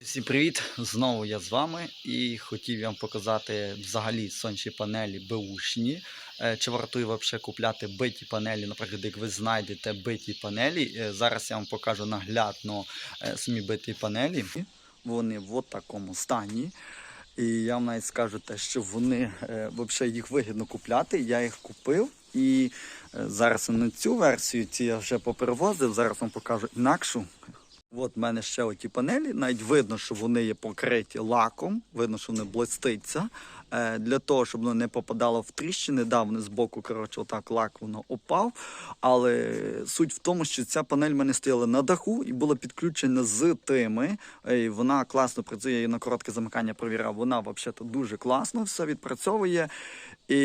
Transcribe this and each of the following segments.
Всім привіт! Знову я з вами і хотів вам показати взагалі сонячні панелі беушні. Е, Чи вартує взагалі купляти биті панелі, наприклад, як ви знайдете биті панелі. Е, Зараз я вам покажу наглядно е, самі биті панелі. Вони в такому стані. І я вам навіть скажу те, що вони взагалі їх вигідно купляти. Я їх купив і зараз на цю версію ці я вже поперевозив. Зараз вам покажу інакшу. От в мене ще оті панелі. Навіть видно, що вони є покриті лаком, видно, що вони блиститься. Е, Для того, щоб воно не попадало в тріщини, да, вони збоку, коротше, отак лак воно опав. Але суть в тому, що ця панель в мене стояла на даху і була підключена з тими. Е, І вона класно працює, я на коротке замикання провіряв. Вона взагалі дуже класно все відпрацьовує. І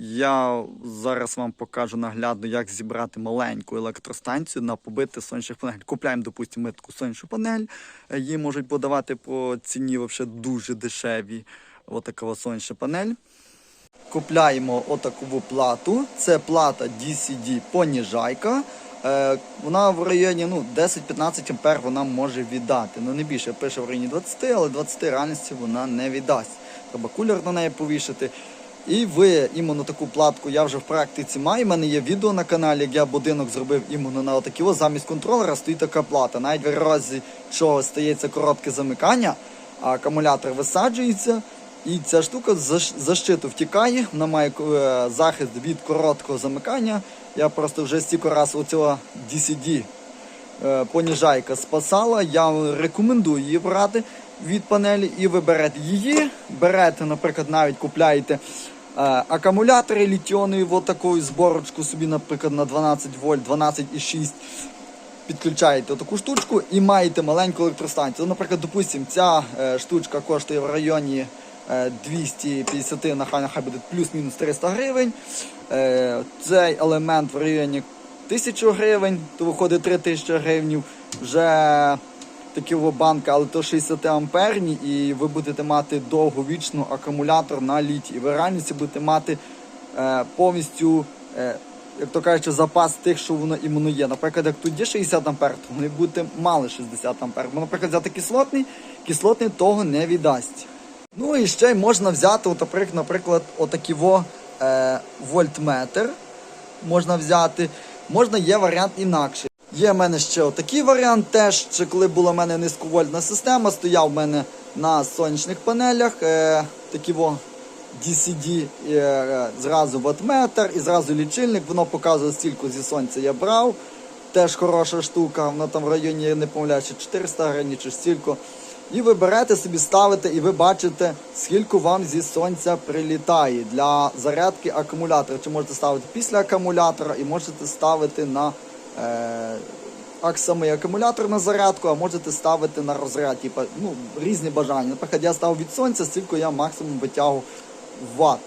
я зараз вам покажу наглядно, як зібрати маленьку електростанцію на побити сонячних панель. Купляємо, допустимо, ми таку сонячну панель. Е, Її можуть подавати по ціні взагалі дуже дешеві. Отака от сонячна панель. Купляємо отаку плату. Це плата DCD поніжайка. Е, вона в районі ну, 10-15 ампер вона може віддати. Ну не більше пише в районі 20, але 20 реальності вона не віддасть. Треба кулер на неї повішати. І ви іменно таку платку я вже в практиці маю. У мене є відео на каналі, як я будинок зробив іменно на отакі. Ось замість контролера стоїть така плата. Навіть в разі чого стається коротке замикання, а акумулятор висаджується. І ця штука з защиту втікає, вона має е, захист від короткого замикання. Я просто вже стільки раз оцього DCD е, поніжайка спасала. Я рекомендую її брати від панелі. І ви берете її, берете, наприклад, навіть купляєте е, акумулятори літіонові, от таку зборочку собі, наприклад, на 12 вольт, 12,6 підключаєте таку штучку і маєте маленьку електростанцію. Наприклад, допустимо, ця штучка коштує в районі 250, нехай нехай буде плюс-мінус 300 гривень. Е, цей елемент в районі 1000 гривень, то виходить 3000 гривень. Вже такі во банки, але то 60 амперні, і ви будете мати довговічну акумулятор на літі. І ви реальності будете мати е, повністю. Е, як то кажучи, запас тих, що воно іменно є. Наприклад, як тут є 60 ампер, то вони будете мали 60 ампер. Бо, наприклад, взяти кислотний, кислотний того не віддасть. Ну і ще й можна взяти, от, наприклад, наприклад, отакий во, е, вольтметр. Можна взяти. Можна є варіант інакший. Є в мене ще отакий варіант теж, ще коли була в мене низьковольтна система, стояв в мене на сонячних панелях. Е, такі во DCD, е, зразу ватметр і зразу лічильник. Воно показує стільки зі сонця я брав. Теж хороша штука, воно там в районі, я не чи 400 гривень, чи стільки. І ви берете собі, ставите, і ви бачите, скільки вам зі сонця прилітає для зарядки акумулятора. Чи можете ставити після акумулятора і можете ставити на е, самий акумулятор на зарядку, а можете ставити на розряд. Типу, ну, різні бажання. Наприклад, я став від сонця, стільки я максимум витягу ватт.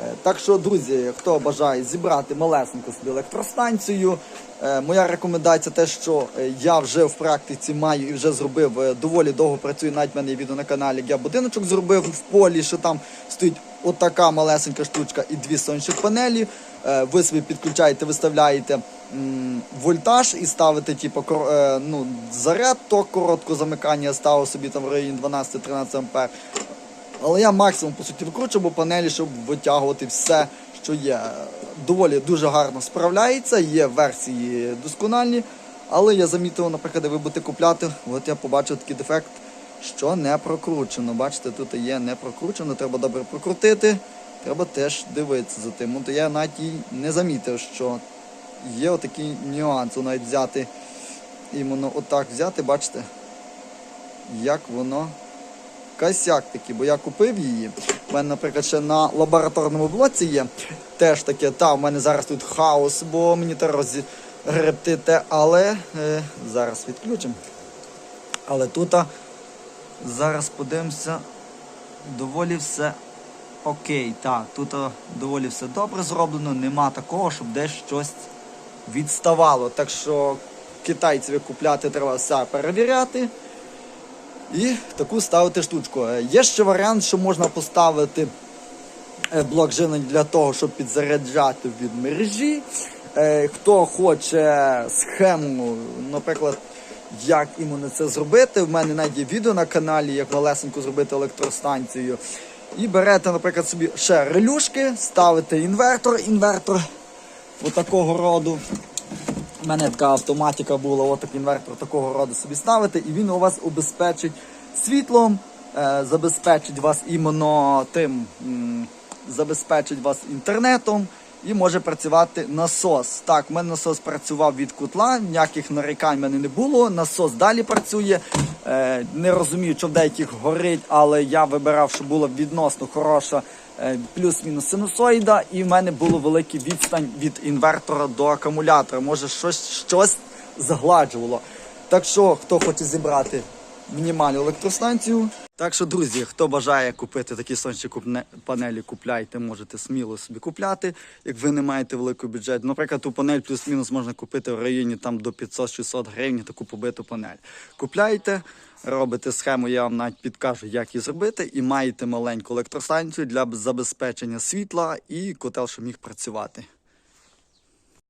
Е, Так що, друзі, хто бажає зібрати малесеньку собі електростанцію, е, моя рекомендація те, що е, я вже в практиці маю і вже зробив доволі довго працюю. Навіть в мене є відео на каналі, як я будиночок зробив в полі, що там стоїть отака малесенька штучка і дві сонячних панелі. Ви собі підключаєте, виставляєте вольтаж і ставите типу, ну, заряд, ток короткого замикання ставив собі там в районі 12-13 ампер. Але я максимум по суті викручу, бо панелі, щоб витягувати все, що є. Доволі дуже гарно справляється, є версії доскональні. Але я замітив, наприклад, ви будете купляти, от я побачив такий дефект, що не прокручено. Бачите, тут є не прокручено, треба добре прокрутити. Треба теж дивитися за тим. От я навіть і не замітив, що є отакий нюанс, навіть взяти іменно отак взяти, бачите, як воно косяк такий, бо я купив її. У мене, наприклад, ще на лабораторному блоці є теж таке. Та, в мене зараз тут хаос, бо мені треба розгребти те, але е, зараз відключимо. Але тут а, зараз подивимося, доволі все окей. Так, тут а, доволі все добре зроблено, нема такого, щоб десь щось відставало. Так що китайців купляти треба все перевіряти. І таку ставити штучку. Е, Є ще варіант, що можна поставити е, блок живлення для того, щоб підзаряджати від мережі. Е, Хто хоче схему, наприклад, як іменно це зробити. В мене навіть є відео на каналі, як малесенько зробити електростанцію. І берете, наприклад, собі ще релюшки, ставите інвертор, інвертор отакого роду. У мене така автоматика була, отак інвертор такого роду собі ставите, і він у вас обезпечить світлом, е, забезпечить вас іменно тим, забезпечить вас інтернетом і може працювати насос. Так, у мене насос працював від котла, ніяких нарікань в мене не було. Насос далі працює. Е, не розумію, що в деяких горить, але я вибирав, щоб була відносно хороша плюс-мінус синусоїда, і в мене було велика відстань від інвертора до акумулятора. Може, щось, щось згладжувало. Так що, хто хоче зібрати мінімальну електростанцію. Так що, друзі, хто бажає купити такі сонячні панелі, купляйте, можете сміло собі купляти, як ви не маєте великого бюджету. Наприклад, ту панель плюс-мінус можна купити в районі там до 500-600 гривень таку побиту панель. Купляйте, робите схему, я вам навіть підкажу, як її зробити, і маєте маленьку електростанцію для забезпечення світла і котел, щоб міг працювати.